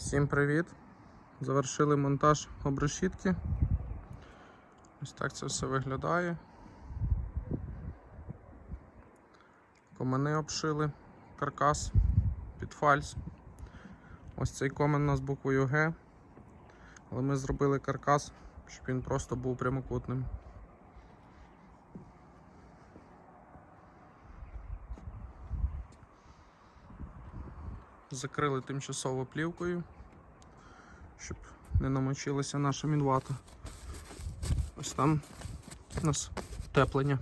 Всім привіт! Завершили монтаж обрешітки. Ось так це все виглядає. Комини обшили, каркас під фальс. Ось цей комен у нас буквою Г. Але ми зробили каркас, щоб він просто був прямокутним. Закрили тимчасово плівкою, щоб не намочилася наша мінвата. Ось там у нас теплення.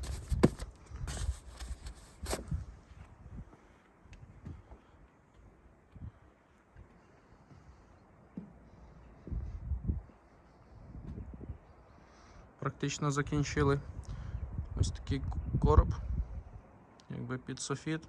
Практично закінчили ось такий короб, якби під софіт.